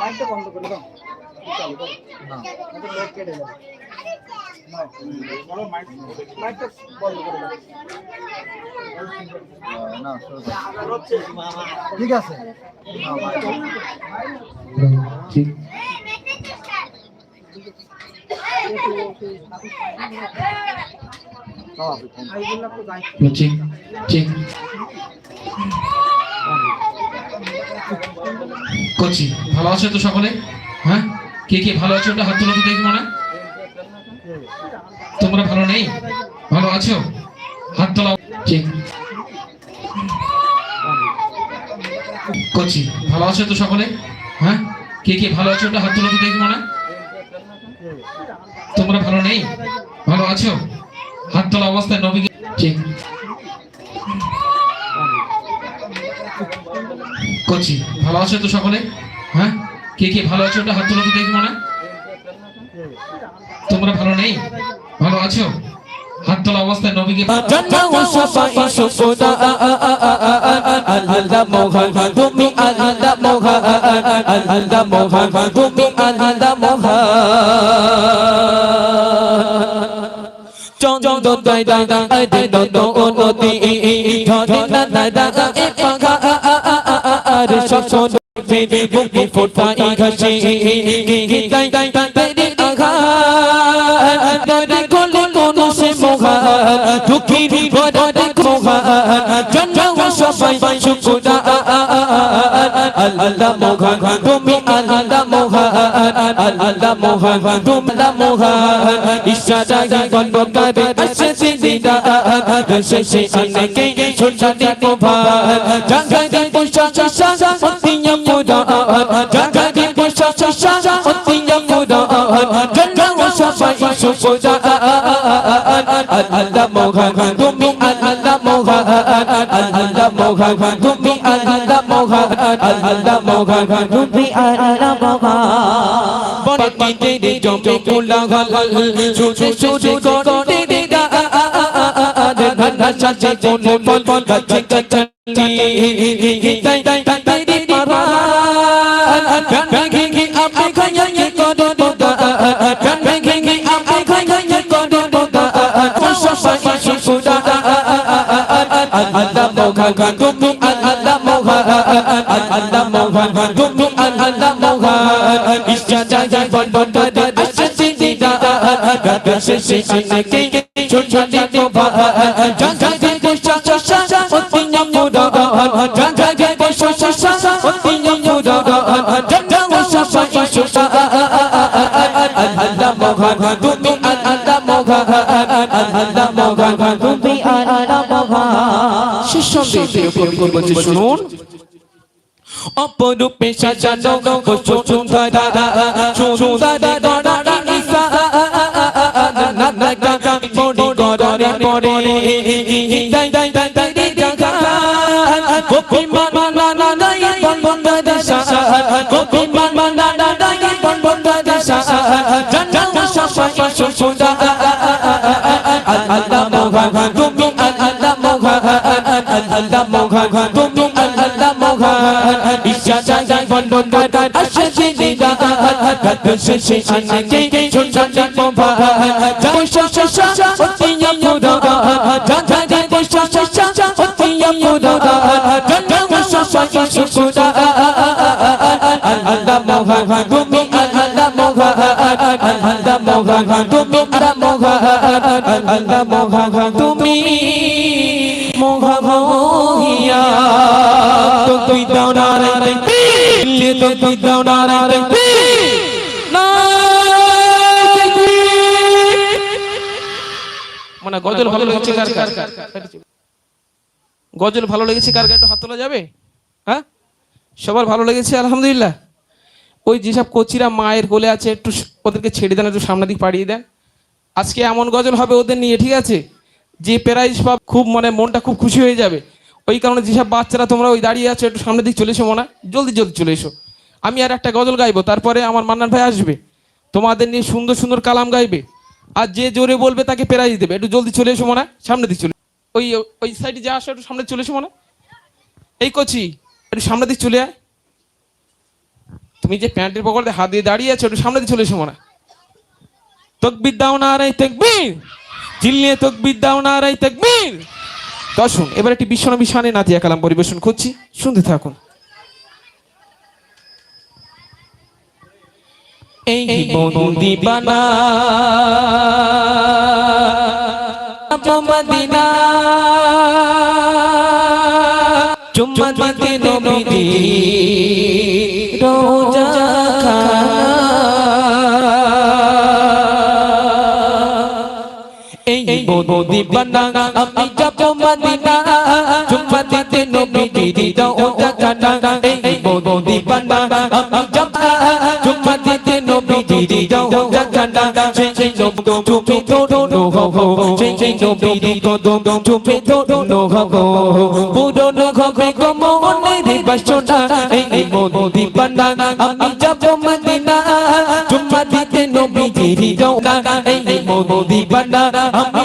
মাইকটা বন্ধ করে দাও। চালু করো না নয়তো কেটে যাবে। না বলো মাইক মাইকটা বন্ধ করে দাও। না ঠিক আছে। ঠিক তো যাই। ঠিক ঠিক করছি। ভালো আছে তো সকলে? হ্যাঁ? কে কে ভালো আছো হাত তুলে তো দেখি মনে তোমরা ভালো নেই? ভালো আছো? হাত তোলা করছি। ভালো আছো তো সকলে? হ্যাঁ? কে কে ভালো আছো হাত তুলে তো দেখি মনে তোমরা ভালো নেই? ভালো আছো? হাত তোলা অবস্থায় ঠিক। করছি। ভালো আছো তো সকলে? হ্যাঁ কে কে ভালো আছো ওটা হাত তুলে তো দেখি মনে তোমরা ভালো নেই ভালো আছো হাত তোলা অবস্থায় নবীকে আল্লাহ মোহন তুমি আল্লাহ মোহন আল্লাহ মোহন তুমি আল্লাহ মোহন চন্দ্র দাই দাই দাই দাই দত নদী ধরে না দাই দাই এ পাখা আর সব ফেরে বুকে ফোটাই ঘাসে দাই দাই দাই দাই রে আঘা দরে কোলে কোন সে মোহা দুঃখীর ঘরে মোহা জন্ম সবাই শুকুদা আল্লাহ মোহা তুমি মোহা আল্লাহ মোহা তুমি আল্লাহ মোহা ইশারা বন্ধ করে আসে দিদা সে অনেকে ছোটটি মোভা জাগাতে পোষা চাষা অতিয়া মুদা জাগাতে পোষা চাষা অতিয়া মুদা জন্ম সবাই শুকুদা আল্লাহ মোহা তুমি আল্লাহ মোহা আল্লাহ মোহা তুমি আল্লাহ মোহা আল্লাহ মোহা তুমি আল্লাহ মোহা বনে রে জমে কোলা গাল সুজে সুজে করতে রে গা ধন্না সাজে কোনে বল বল গাছে গাছে তাই তাই তাই তাই রে পারা আল্লাহ মোহা তুমি আল্লাহ মোহা আল্লাহ মোহা তুমি আল্লাহ মোহা ইচ্ছা যায় বল বল দে আসছে দিদা গাদ সে সে অনেকে ছোট ছোট মোভা জাগা গে বসা চষা অতিয়া মুদা জাগা গে বসা চষা অতিয়া মুদা জাগা সবাই সুসা আল্লাহ মোহা তুমি আল্লাহ মোহা আল্লাহ মোহা তুমি আল্লাহ মোহা প্রিয় কবি বলছে শুনুন অপরূপে সাজানো সুন্দর সুন্দর দরা নিসা নানা গাগা পড়ি গররে পড়ে দাই দাই দাই দাই রে জাগা গোপি মানা না না নাই বন বন দশা গোপি মানা না না নাই বন বন দশা জানা সফা সুন্দর আল্লাহ মোহা তুমি আল্লাহ মোহা আল্লাহ মোহা তুমি আল্লাহ মোহা ইচ্ছা যায় বল বল দাদা আসে দিদা গাদ সে সে অনেকে ছোট ছোট মোভা পয়সা পয়সা অতিয়া মুদা জাগা গে পয়সা পয়সা অতিয়া মুদা জাগা সবাই সুসুদা আল্লাহ মোহা তুমি তুমি মানে গজল ভালো লেগেছে কার কার? গজল ভালো লেগেছে কার? একটু হাত তোলা যাবে? হ্যাঁ? সবার ভালো লেগেছে, আলহামদুলিল্লাহ। ওই যেসব কচিরা মায়ের কোলে আছে, একটু ওদেরকে ছেড়ে দেন, একটু সামনের দিক পাড়িয়ে দেন। আজকে এমন গজল হবে ওদের নিয়ে, ঠিক আছে? যে প্রাইজ পাব, খুব মানে মনটা খুব খুশি হয়ে যাবে। ওই কারণে যেসব বাচ্চারা তোমরা ওই দাঁড়িয়ে আছো, একটু সামনের দিক চলে এসো মনে জলদি জলদি চলে এসো। আমি আর একটা গজল গাইবো, তারপরে আমার মান্নান ভাই আসবে। তোমাদের নিয়ে সুন্দর সুন্দর কালাম গাইবে। আর যে জোরে বলবে তাকে প্রাইজ দেবে। একটু জলদি চলে এসো মনে হয়। সামনে দিক চলে ওই ওই সাইডে যা আসো, একটু সামনে চলে এসো মনে এই কচি, একটু সামনে দিক চলে আয়। তুমি যে প্যান্টের পকেটে হাত দিয়ে দাঁড়িয়ে আছো, একটু সামনে দিয়ে চলে এসো মনে তকবির দাও না আরাই তকবীর! চিল্লিয়ে তকবির দাও না আরাই তকবীর। দর্শন এবার একটি বিশ্বনবী শানে নাতিয়া কালাম পরিবেশন করছি। শুনতে থাকুন। এই বন্দি বানা মদিনা চুম্মা দিতে নবীজি রোজা এই বন্দি বানা আমি যাব মদিনা চুম্মা দিতে নবীজি রোজা খানা এই বন্দি বানা আমি যাব চুম্মা দিতে নবীজি রোজা খানা সেই লোক তুমি তো হো হো সেই নবীজি কদম তুমি তো হো হো পুরনো ঘরে গমনে রে বাসনা এই মোদি বানা আমি যাব মদিনা চুম্মা দিতে নবীজি রওনা এই মোদি বানা আমি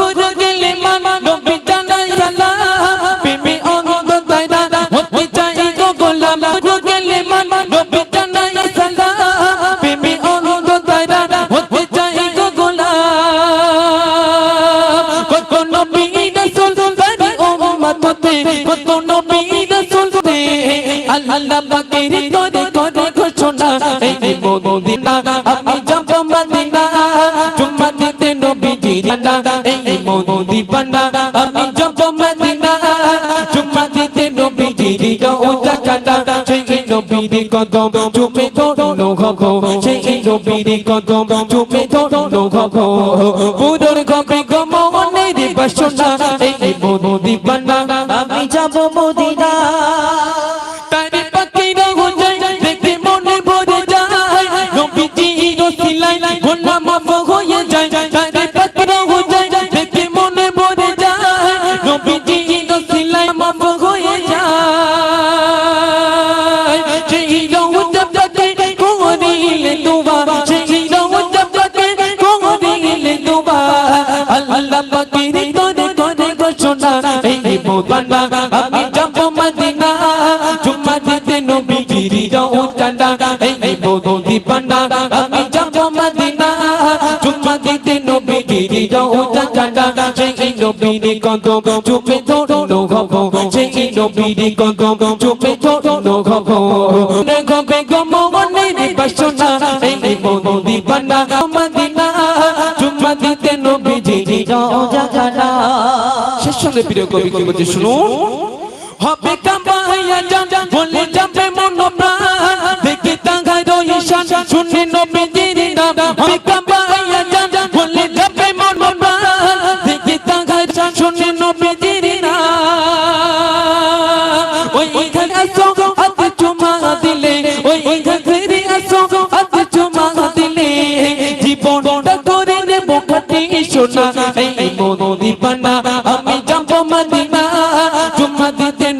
মদিনা আমি যাব মদিনা। চুম্মা দিতে নবীজি রানা এই মোদি আমি যাব মদিনা। চুম্মা দিতে নবীজি রওজা কাটা, সেই নবীর কদম চুমে ধরো গো সেই নবীর কদম চুমে ধরো গো পুরোর গবে গমনে বাসনা, এই মোদি আমি যাব মদিনা। মোবানা আমি যাব মদিনা চুম্মা দিতে নবীজির রওজানা এই মোদি বানা আমি যাব মদিনা চুম্মা দিতে নবীজির রওজানা সেই নবীর কদম চুপে ধরো গো সেই নবীর কদম চুপে ধরো গো গবে গমনে রে বাসনা এই মোদি বানা মদিনা চুম্মা দিতে নবীজির রওজানা শেষ সঙ্গে প্রিয় কবি কি বলছে শুনুন। হবে কামাইয়া যান বলে যাবে মন প্রাণ। দেখে তাঙ্গাই রইশান, শুনে নবীজির নাম। হবে কামাইয়া যান বলে যাবে মন প্রাণ। দেখে তাঙ্গাই শুনে নবীজির নাম। ওই এখানে আসো, হাতে চুমা দিলে। ওই এখানে আসো, হাতে চুমা দিলে। জীবনটা করে নেব কাটে সোনা এই পান্না